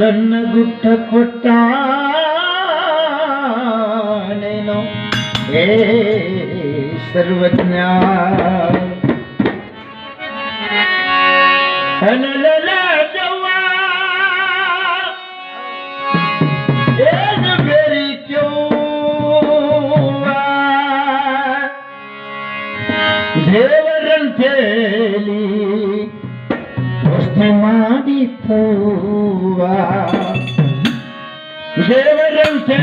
ನನ್ನ न बे तुट ಏ हे सर्वज ದೇವರಂತೇಳಿ ಪ್ರಶ್ನೆ ಮಾಡಿ ಪೂವ ದೇವರಂತೆ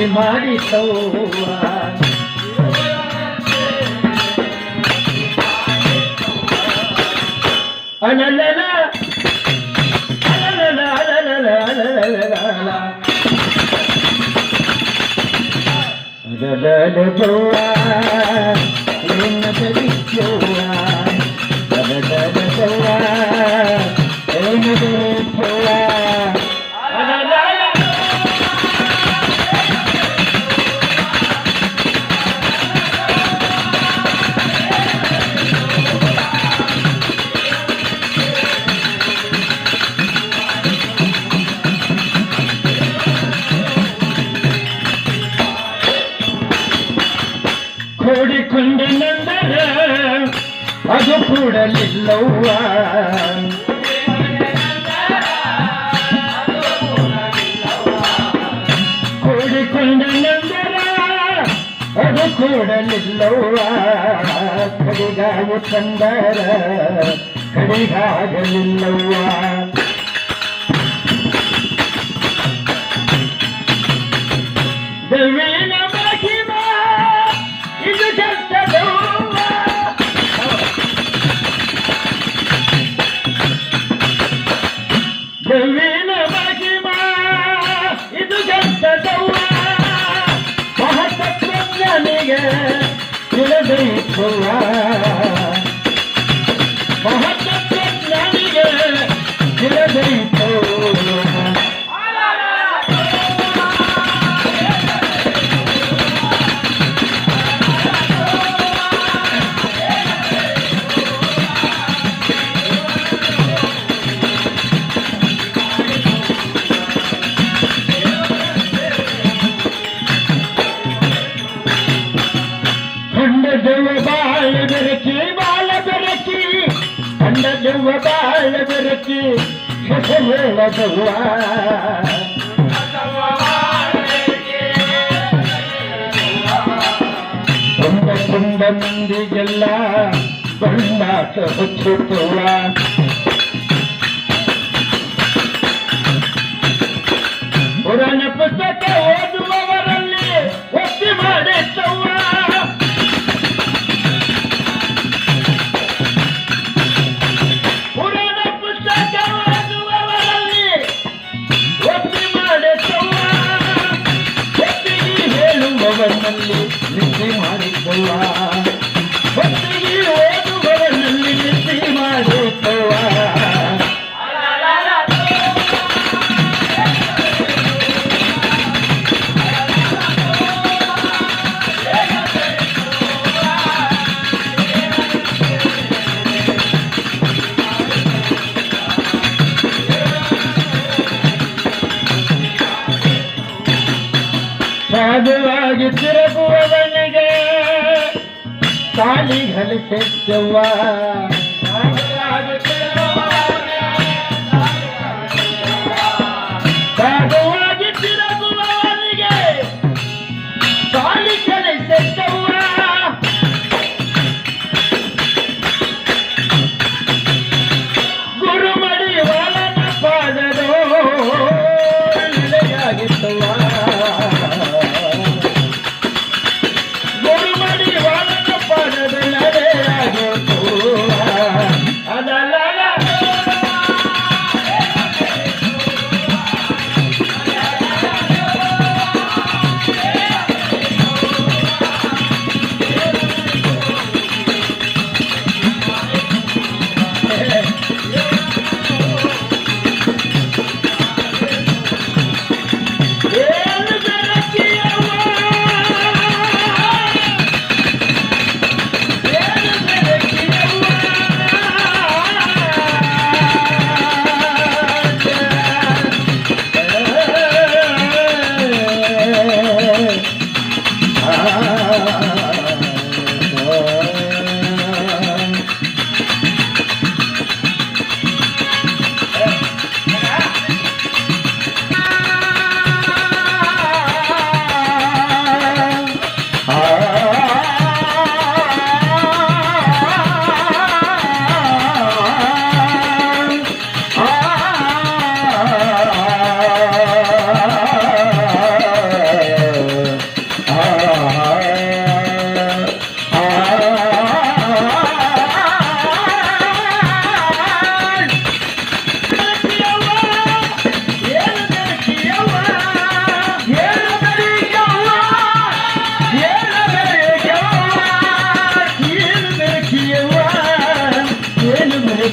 ಮುಕ್ತಿ ಮಾಡಿತವ್ವ ಅನಲಲ ಅಲಲಲ ಅಲಲಲ ಅಲಲಲ ಅಲಲಲ ಜೋಳ ನಿನ್ನ ಬಳಿ ಜೋಳ ಅಲಲಲ ಜೋಳ ನಿನ್ನ ಬಳಿ ಜೋಳ ಕೋಡಿಕೊಂಡೆ ನಂದರ ಅದು ಕೂಡಲಿಲ್ಲವ್ವ ಕೋಡಿಕೊಂಡೆ ನಂದರ ಅದು ಕೂಡಲಿಲ್ಲವ್ವ ಕಡಿಗಾವು ತಂದರ ಕಡಿಗಾಗಲಿಲ್ಲವ್ವ ದೇವಿನ ছোয়া பால் பிறக்கி வாழ பிறக்கி கண்ட தெய்வ பால் பிறக்கி செல்ல செல்வா சொந்த சொந்த மந்தியெல்லாம் கொண்டாட்ட சுற்றுத்துவா புராண புஸ்தத்தை ಹೇಳುವವನಲ್ಲಿ ನಿತ್ಯ ಮಾಡಿದ್ದವ್ವ ಒತ್ತಿಗೆ ಓದುವವನಲ್ಲಿ ನಿತ್ಯ ಮಾಡಿದ್ದವ್ವ ಸಾಧುವಾಗಿ काली घन से जवा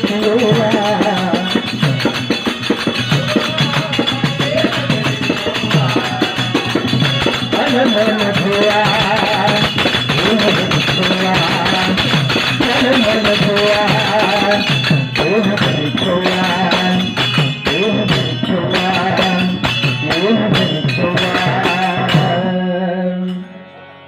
Oh,